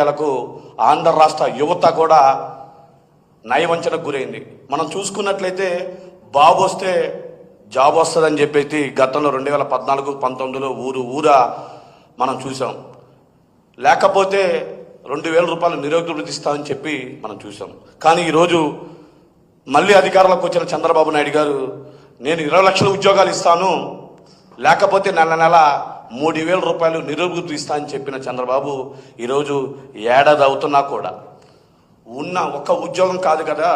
లకు ఆంధ్ర రాష్ట్ర యువత కూడా నయవంచనకు గురైంది. మనం చూసుకున్నట్లయితే బాబు వస్తే జాబ్ వస్తుందని చెప్పేసి గతంలో రెండు వేల పద్నాలుగు పంతొమ్మిదిలో ఊరు ఊరా మనం చూసాం లేకపోతే రెండు వేల రూపాయలు నిరుద్యోగులకు ఇస్తామని చెప్పి మనం చూసాం కానీ ఈరోజు మళ్ళీ అధికారంలోకి వచ్చిన చంద్రబాబు నాయుడు గారు నేను ఇరవై లక్షల ఉద్యోగాలు ఇస్తాను లేకపోతే నెల నెల మూడు వేల రూపాయలు నిరుద్యోగులకు ఇస్తా అని చెప్పిన చంద్రబాబు ఈరోజు ఏడాది అవుతున్నా కూడా ఉన్న ఒక్క ఉద్యోగం కాదు కదా.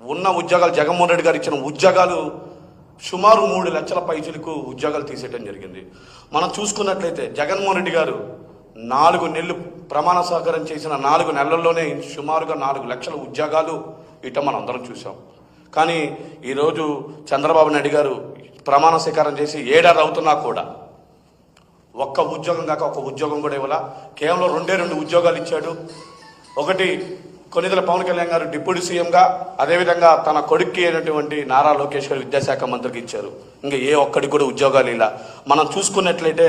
ఉన్న ఉద్యోగాలు జగన్మోహన్ రెడ్డి గారు ఇచ్చిన ఉద్యోగాలు సుమారు మూడు లక్షల పైచులకు ఉద్యోగాలు తీసేయడం జరిగింది. మనం చూసుకున్నట్లయితే జగన్మోహన్ రెడ్డి గారు నాలుగు నెలలు ప్రమాణ సహకారం చేసిన నాలుగు నెలల్లోనే సుమారుగా నాలుగు లక్షల ఉద్యోగాలు ఇట మనం అందరం చూసాం కానీ ఈరోజు చంద్రబాబు నాయుడు గారు ప్రమాణ స్వీకారం చేసి ఏడాది అవుతున్నా కూడా ఒక్క ఉద్యోగం కాక ఒక్క ఉద్యోగం కూడా ఇవ్వాల? కేవలం రెండే రెండు ఉద్యోగాలు ఇచ్చాడు. ఒకటి కొన్నిదల పవన్ కళ్యాణ్ గారు డిప్యూటీ సీఎంగా అదేవిధంగా తన కొడుక్కి అయినటువంటి నారా లోకేష్ గారు విద్యాశాఖ మంత్రికి ఇచ్చారు. ఇంకా ఏ ఒక్కడికి కూడా ఉద్యోగాలు ఇలా. మనం చూసుకున్నట్లయితే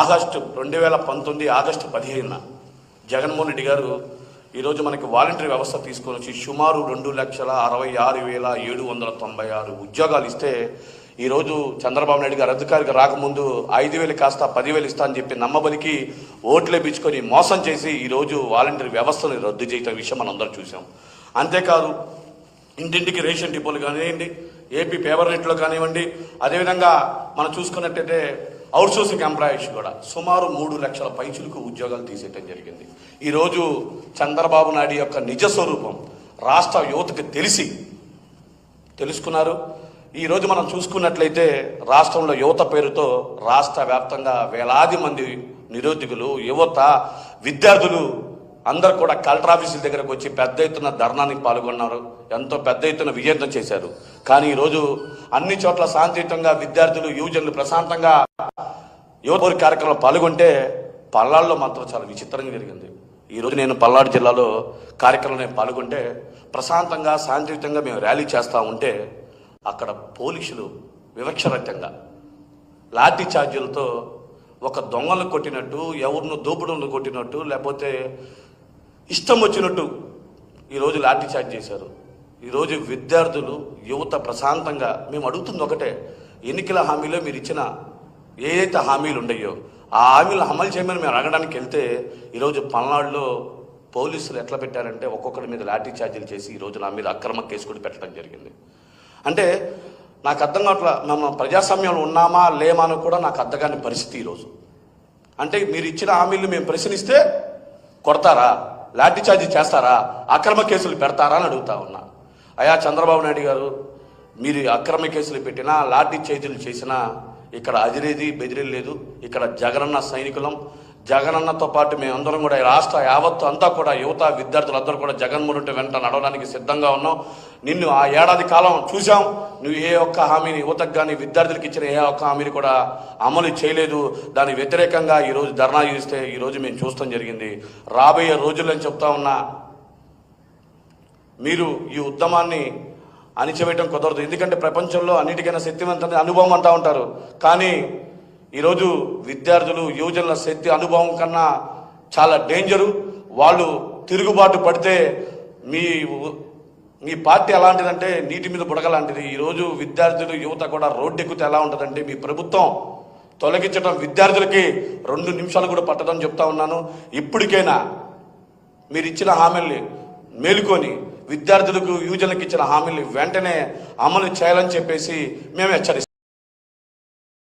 ఆగస్టు రెండు వేల పంతొమ్మిది ఆగస్టు పదిహేనున జగన్మోహన్ రెడ్డి గారు ఈరోజు మనకి వాలంటరీ వ్యవస్థ తీసుకొని వచ్చి సుమారు రెండు లక్షల అరవై ఆరు వేల ఏడు వందల తొంభై ఆరు ఉద్యోగాలు ఇస్తే ఈరోజు చంద్రబాబు నాయుడు గారు అధికారికి రాకముందు ఐదు వేలు కాస్త పదివేలు ఇస్తా అని చెప్పి నమ్మబలికి ఓట్లు వేయించుకొని మోసం చేసి ఈరోజు వాలంటరీ వ్యవస్థను రద్దు చేయటం విషయం మనం అందరం చూసాం అంతేకాదు ఇంటింటికి రేషన్ డిపోలు కానివ్వండి ఏపీ పేపర్ నెట్లో కానివ్వండి అదేవిధంగా మనం చూసుకున్నట్టయితే అవుట్సోర్సింగ్ ఎంప్లాయీస్ కూడా సుమారు మూడు లక్షల పైచులకు ఉద్యోగాలు తీసేయటం జరిగింది. ఈరోజు చంద్రబాబు నాయుడు యొక్క నిజ స్వరూపం రాష్ట్ర యువతకు తెలిసి తెలుసుకున్నారు. ఈరోజు మనం చూసుకున్నట్లయితే రాష్ట్రంలో యువత పేరుతో రాష్ట్ర వ్యాప్తంగా వేలాది మంది నిరుద్యోగులు యువత విద్యార్థులు అందరు కూడా కలెక్టర్ ఆఫీసుల దగ్గరకు వచ్చి పెద్ద ఎత్తున ధర్నానికి పాల్గొన్నారు. ఎంతో పెద్ద ఎత్తున విజయంతం చేశారు. కానీ ఈరోజు అన్ని చోట్ల శాంతియుతంగా విద్యార్థులు యువజనులు ప్రశాంతంగా యువత కార్యక్రమంలో పాల్గొంటే పల్లాల్లో మాత్రం చాలా విచిత్రంగా జరిగింది. ఈరోజు నేను పల్నాడు జిల్లాలో కార్యక్రమంలో నేను పాల్గొంటే ప్రశాంతంగా శాంతియుతంగా మేము ర్యాలీ చేస్తూ ఉంటే అక్కడ పోలీసులు వివక్షరహితంగా లాఠీ ఛార్జీలతో ఒక దొంగలు కొట్టినట్టు ఎవరిను దోపుడును కొట్టినట్టు లేకపోతే ఇష్టం వచ్చినట్టు ఈరోజు లాఠీ చార్జ్ చేశారు. ఈరోజు విద్యార్థులు యువత ప్రశాంతంగా మేము అడుగుతుంది ఒకటే ఎన్నికల హామీలో మీరు ఇచ్చిన ఏదైతే హామీలు ఉన్నాయో ఆ హామీలు అమలు చేయమని మేము అడగడానికి వెళ్తే ఈరోజు పల్నాడులో పోలీసులు ఎట్లా పెట్టారంటే ఒక్కొక్కరి మీద లాఠీ ఛార్జీలు చేసి ఈరోజు నా మీద అక్రమ కేసు కూడా పెట్టడం జరిగింది. అంటే నాకు అర్థం కావట్లా మనం ప్రజాస్వామ్యంలో ఉన్నామా లేమా అని కూడా నాకు అర్థం కాని పరిస్థితి ఈరోజు అంటే మీరు ఇచ్చిన హామీలు మేము ప్రశ్నిస్తే కొడతారా? లాఠీ చార్జీ చేస్తారా? అక్రమ కేసులు పెడతారా అని అడుగుతా ఉన్నా. అయా చంద్రబాబు నాయుడు గారు మీరు అక్రమ కేసులు పెట్టినా లాఠీ చార్జీలు చేసినా ఇక్కడ అజిరేది బెదిరేది లేదు. ఇక్కడ జగనన్న సైనికులం జగనన్నతో పాటు మేమందరం కూడా ఈ రాష్ట్ర యావత్తు అంతా కూడా యువత విద్యార్థులందరూ కూడా జగన్మోహన్ వెంట నడవడానికి సిద్ధంగా ఉన్నాం. నిన్ను ఆ ఏడాది కాలం చూసాం నువ్వు ఏ ఒక్క హామీని యువతకు కానీ విద్యార్థులకు ఇచ్చిన ఏ ఒక్క హామీని కూడా అమలు చేయలేదు. దాని వ్యతిరేకంగా ఈరోజు ధర్నా చేస్తే ఈరోజు మేము చూస్తాం జరిగింది. రాబోయే రోజుల్లో చెప్తా ఉన్నా మీరు ఈ ఉద్యమాన్ని అణిచివేయటం కుదరదు. ఎందుకంటే ప్రపంచంలో అన్నిటికైనా శక్తివంతమైన అనుభవం అంటూ ఉంటారు. కానీ ఈరోజు విద్యార్థులు యువజనుల శక్తి అనుభవం కన్నా చాలా డేంజరు. వాళ్ళు తిరుగుబాటు పడితే మీ మీ పార్టీ ఎలాంటిదంటే నీటి మీద బుడగలాంటిది ఈరోజు విద్యార్థులు యువత కూడా రోడ్డు ఎక్కితే ఎలా ఉంటుందంటే మీ ప్రభుత్వం తొలగించడం విద్యార్థులకి రెండు నిమిషాలు కూడా పట్టదని చెప్తా ఉన్నాను. ఇప్పటికైనా మీరు ఇచ్చిన హామీల్ని మేలుకొని విద్యార్థులకు యువజనులకు ఇచ్చిన హామీల్ని వెంటనే అమలు చేయాలని చెప్పేసి మేము హెచ్చరిస్తాం.